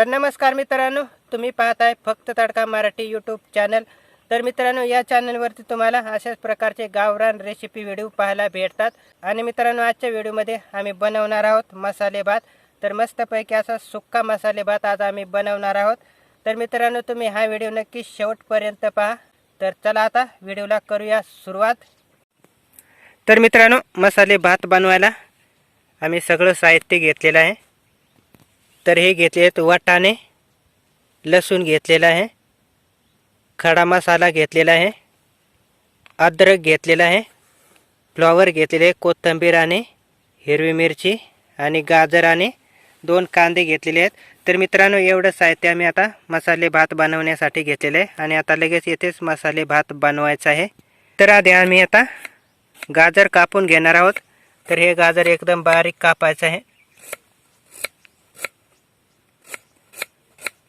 तर नमस्कार मित्रांनो तुम्ही पाहताय फक्त तडका मराठी यूट्यूब चॅनल तर मित्रांनो या चॅनलवरती तुम्हाला अशाच प्रकारचे गावरान रेसिपी व्हिडिओ पाहायला भेटतात. आणि मित्रांनो आजच्या व्हिडिओमध्ये आम्ही बनवणार आहोत मसाले भात. तर मस्तपैकी असा सुक्का मसाले भात आज आम्ही बनवणार आहोत. तर मित्रांनो तुम्ही हा व्हिडिओ नक्की शेवटपर्यंत पहा. तर चला आता व्हिडिओला करूया सुरुवात. तर मित्रांनो मसाले भात बनवायला आम्ही सगळं साहित्य घेतलेलं आहे. तर हे घेतले आहेत वाटाणे लसूण घेतलेला आहे खडा मसाला घेतलेला आहे अद्रक घेतलेला आहे फ्लॉवर घेतलेले आहे कोथिंबीर आणि हिरवी मिरची आणि गाजर आणि दोन कांदे घेतलेले आहेत. तर मित्रांनो एवढं साहित्य आम्ही आता मसाले भात बनवण्यासाठी घेतलेलं आहे. आणि आता लगेच येथेच मसाले भात बनवायचा आहे. तर आधी आम्ही आता गाजर कापून घेणार आहोत. तर हे गाजर एकदम बारीक कापायचं आहे.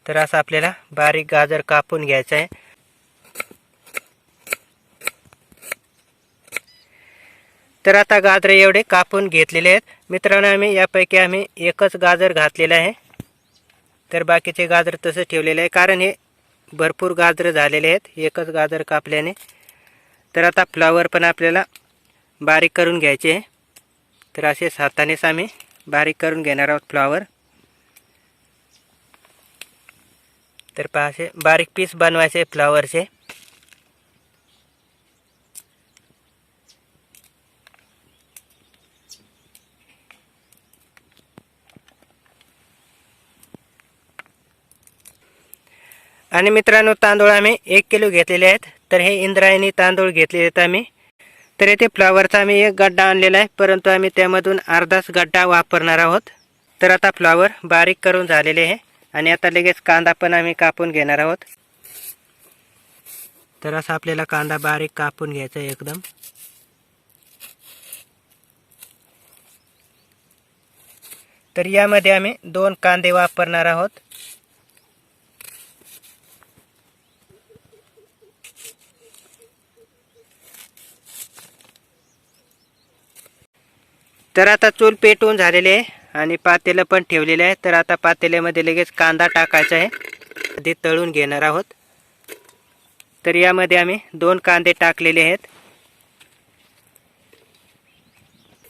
तर असं आपल्याला बारीक गाजर कापून घ्यायचं आहे. तर आता गाजर एवढे कापून घेतलेले आहेत. मित्रांनो आम्ही यापैकी आम्ही एकच गाजर घातलेलं आहे. तर बाकीचे गाजर तसं ठेवलेलं आहे. कारण हे भरपूर गाजर झालेले आहेत. एकच गाजर कापल्याने. तर आता फ्लॉवर पण आपल्याला बारीक करून घ्यायचे आहे. तर असे हातानेच आम्ही बारीक करून घेणार आहोत फ्लॉवर. तर पहा असे बारीक पीस बनवायचे फ्लावरचे. आणि मित्रांनो तांदूळ आम्ही एक किलो घेतलेले आहेत. तर हे इंद्रायणी तांदूळ घेतलेले आहेत आम्ही. तर येथे फ्लावरचा आम्ही एक गड्डा आणलेला आहे. परंतु आम्ही त्यामधून अर्धाच गड्डा वापरणार आहोत. तर आता फ्लावर बारीक करून झालेले आहे. आणि आता लगेच कांदा पण आम्ही कापून घेणार आहोत. तर असा आपल्याला कांदा बारीक कापून घ्यायचा आहे एकदम. तर यामध्ये आम्ही दोन कांदे वापरणार आहोत. तर आता चूल पेटवून झालेले आहे. आणि पातेलं पण ठेवलेलं आहे. तर आता पातेल्यामध्ये लगेच कांदा टाकायचा आहे. आधी तळून घेणार आहोत. तर यामध्ये आम्ही दोन कांदे टाकलेले आहेत.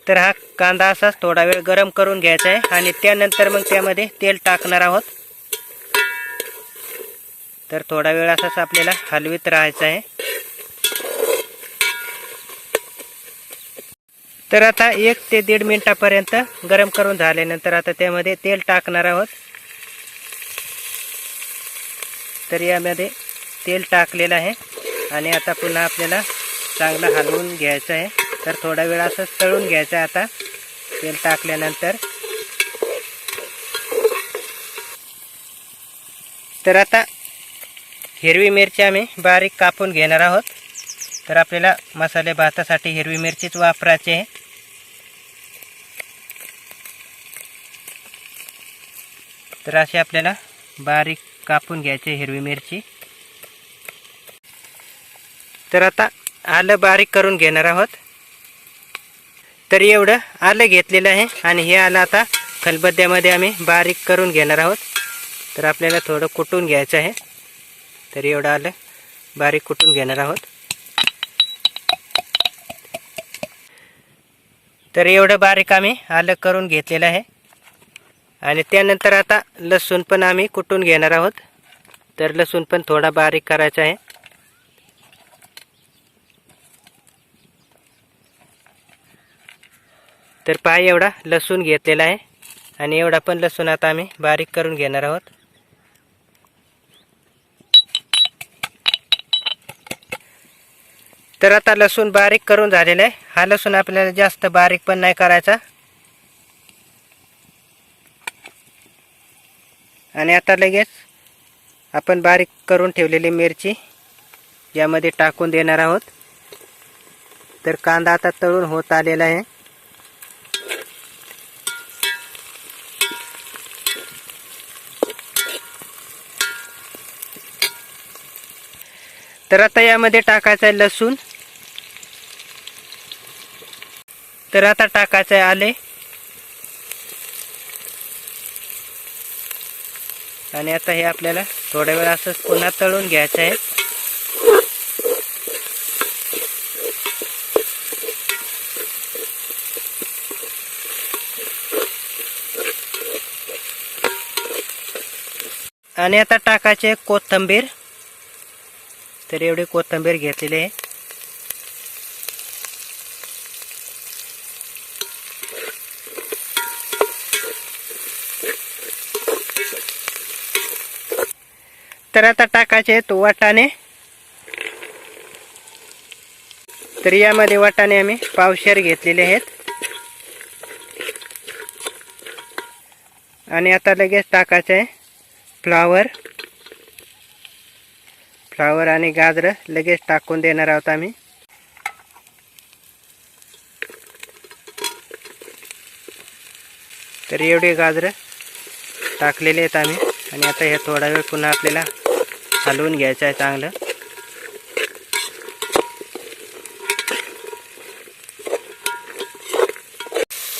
तर हा कांदा असाच थोडा वेळ गरम करून घ्यायचा आहे आणि त्यानंतर मग त्यामध्ये तेल टाकणार आहोत. तर थोडा वेळ असाच आपल्याला हलवीत राहायचं आहे. तर आता एक ते दीड मिनटापर्यंत गरम करून झाल्यानंतर आता त्यामध्ये तेल टाकणार आहोत. तर यामध्ये तेल टाकलेलं आहे आणि आता पुन्हा आपल्याला चांगलं हलवून घ्यायचं आहे. तर थोडा वेळ असं तळून घ्यायचं आहे आता. तेल टाकल्यानंतर. तर आता हिरवी मिरची आम्ही बारीक कापून घेणार आहोत. तर आपल्याला मसाले भातासाठी हिरवी मिरचीच वापरायची आहे. तर अशी आपल्याला बारीक कापून घ्यायचे हिरवी मिरची. तर आता आलं बारीक करून घेणार आहोत. तर एवढं आलं घेतलेलं आहे आणि हे आलं आता खलबद्द्यामध्ये आम्ही बारीक करून घेणार आहोत. तर आपल्याला थोडं कुटून घ्यायचं आहे. तर एवढं आलं बारीक कुटून घेणार आहोत. तर एवढं बारीक आम्ही आलं करून घेतलेलं आहे. आणि त्यानंतर आता लसूण पण आम्ही कुटून घेणार आहोत. तर लसूण पण थोडा बारीक करायचा आहे. तर पहा एवढा लसूण घेतलेला आहे. आणि एवढा पण लसूण आता आम्ही बारीक करून घेणार आहोत. तर आता लसूण बारीक करून झालेला आहे. हा लसूण आपल्याला जास्त बारीक पण नाही करायचा. आणि आता लगेच आपण बारीक करून ठेवलेली मिरची यामध्ये टाकून देणार आहोत. तर कांदा आता तळून होत आलेला आहे. तर आता यामध्ये टाकायचं आहे लसूण. तर आता टाकायचं आहे आले. आणि आता हे आपल्याला थोड्या वेळ असं पुन्हा तळून घ्यायचं आहे. आणि आता टाकायचे कोथंबीर. तर एवढी कोथंबीर घेतलेली आहे. तर आता टाकायचे आहेत वाटाणे. तर यामध्ये वाटाणे आम्ही पावशेर घेतलेले आहेत. आणि आता लगेच टाकायचं आहे फ्लावर. फ्लावर आणि गाजरं लगेच टाकून देणार आहोत आम्ही. तर एवढे गाजरं टाकलेले आहेत आम्ही. आणि आता हे थोडा वेळ पुन्हा आपल्याला हलवून घ्यायचं आहे चांगलं.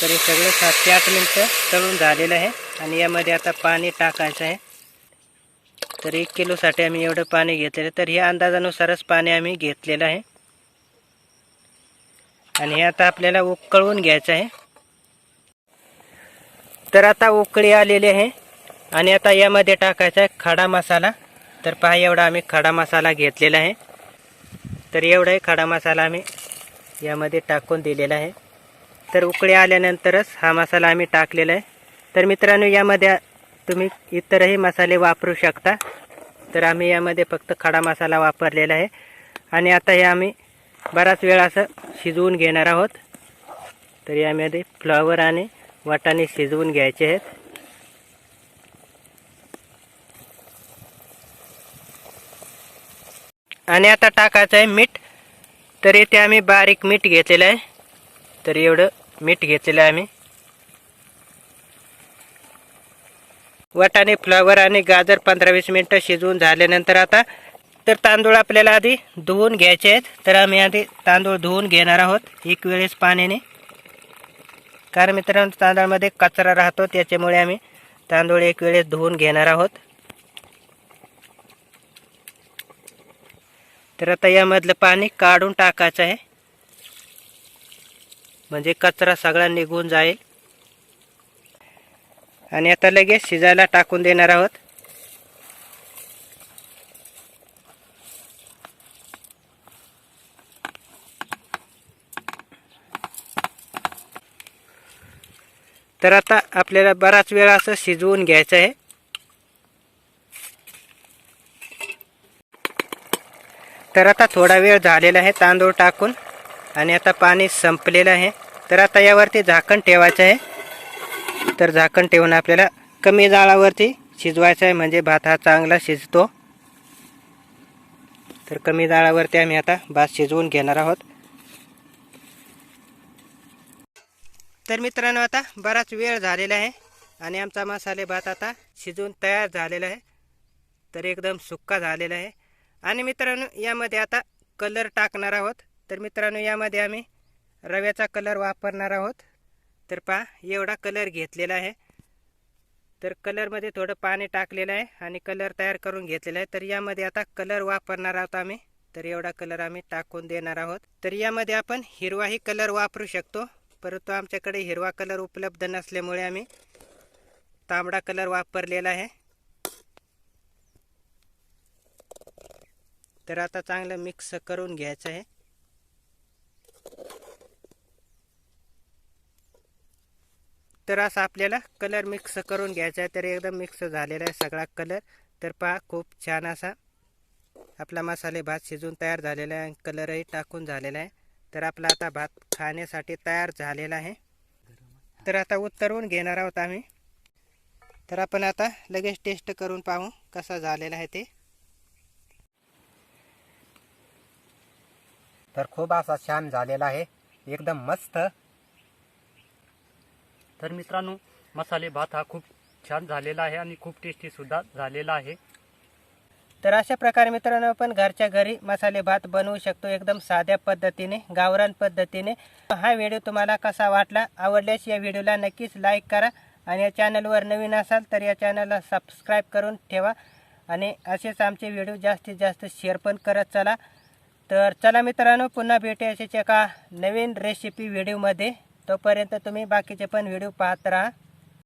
तर हे सगळं सात ते आठ मिनटं तळून झालेलं आहे आणि यामध्ये आता पाणी टाकायचं आहे. तर एक किलोसाठी आम्ही एवढं पाणी घेतलेलं तर ह्या अंदाजानुसारच पाणी आम्ही घेतलेलं आहे. आणि हे आता आपल्याला उकळवून घ्यायचं आहे. तर आता उकळी आलेली आहे. आणि आता यामध्ये टाकायचा आहे खडा मसाला. तर पहा एवढा आम्ही खडा मसाला घेतलेला आहे. तर एवढाही खडा मसाला आम्ही यामध्ये टाकून दिलेला आहे. तर उकळी आल्यानंतरच हा मसाला आम्ही टाकलेला आहे. तर मित्रांनो यामध्ये तुम्ही इतरही मसाले वापरू शकता. तर आम्ही यामध्ये फक्त खडा मसाला वापरलेला आहे. आणि आता हे आम्ही बराच वेळ असं शिजवून घेणार आहोत. तर यामध्ये फ्लॉवर आणि वाटाणे शिजवून घ्यायचे आहेत. आणि आता टाकायचं आहे मीठ. तर इथे आम्ही बारीक मीठ घेतलेलं आहे. तर एवढं मीठ घेतलेलं आहे आम्ही. वाटाणे फ्लावर आणि गाजर पंधरा वीस मिनटं शिजवून झाल्यानंतर आता तर तांदूळ आपल्याला आधी धुवून घ्यायचे आहेत. तर आम्ही आधी तांदूळ धुवून घेणार आहोत एक वेळेस पाण्याने. कारण मित्रांनो तांदळामध्ये कचरा राहतो त्याच्यामुळे आम्ही तांदूळ एक वेळेस धुवून घेणार आहोत. तर आता यामधलं पाणी काढून टाकायचं आहे. म्हणजे कचरा सगळा निघून जाईल. आणि आता लगेच शिजायला टाकून देणार आहोत. तर आता आपल्याला बराच वेळ असं शिजवून घ्यायचं आहे. तर आता थोडा वेळ झालेला आहे तांदूळ टाकून आणि आता पाणी संपलेलं आहे. तर आता यावरती झाकण ठेवायचं आहे. तर झाकण ठेवून आपल्याला कमी जाळावरती शिजवायचं आहे म्हणजे भात हा चांगला शिजतो. तर कमी जाळावरती आम्ही आता भात शिजवून घेणार आहोत. तर मित्रांनो आता बराच वेळ झालेला आहे आणि आमचा मसाले भात आता शिजून तयार झालेला आहे. तर एकदम सुक्का झालेला आहे. आणि मित्रांनो यामध्ये आता कलर टाकणार आहोत. तर मित्रांनो यामध्ये आम्ही रव्याचा कलर वापरणार आहोत. तर पहा एवढा कलर घेतलेला आहे. तर कलरमध्ये थोडं पाणी टाकलेलं आहे आणि कलर तयार करून घेतलेला आहे. तर यामध्ये आता कलर वापरणार आहोत आम्ही. तर एवढा कलर आम्ही टाकून देणार आहोत. तर यामध्ये आपण हिरवाही कलर वापरू शकतो. परंतु आमच्याकडे हिरवा कलर उपलब्ध नसल्यामुळे आम्ही तांबडा कलर वापरलेला आहे. तर आता चांगलं मिक्स करून घ्यायचं आहे. तर असं आपल्याला कलर मिक्स करून घ्यायचा आहे. तर एकदम मिक्स झालेला आहे सगळा कलर तर पहा खूप छान असा आपला मसाले भात शिजून तयार झालेला आहे कलरही टाकून झालेला आहे. तर आपला आता भात खाण्यासाठी तयार झालेला आहे. तर आता उतरवून घेणार आहोत आम्ही. तर आपण आता लगेच टेस्ट करून पाहू कसा झालेला आहे ते. तर खूप असा छान झालेला आहे. एकदम मस्त. तर मित्रांनो मसाले भात हा खूप छान झालेला आहे आणि खूप टेस्टी सुद्धा झालेला आहे. तर अशा प्रकारे मित्रांनो आपण घरच्या घरी मसाले भात बनवू शकतो एकदम साध्या पद्धतीने गावरान पद्धतीने. हा व्हिडिओ तुम्हाला कसा वाटला आवडल्यास या व्हिडिओला नक्कीच लाईक करा आणि या चॅनलवर नवीन असाल तर या चॅनलला सबस्क्राईब करून ठेवा. आणि असेच आमचे व्हिडिओ जास्तीत जास्त शेअर पण करत चला. तर चला मित्रांनो पुन्हा भेटूया अशाच एका नवीन रेसिपी व्हिडिओमध्ये तोपर्यंत तुम्ही बाकीचे पण व्हिडिओ पाहत राहा.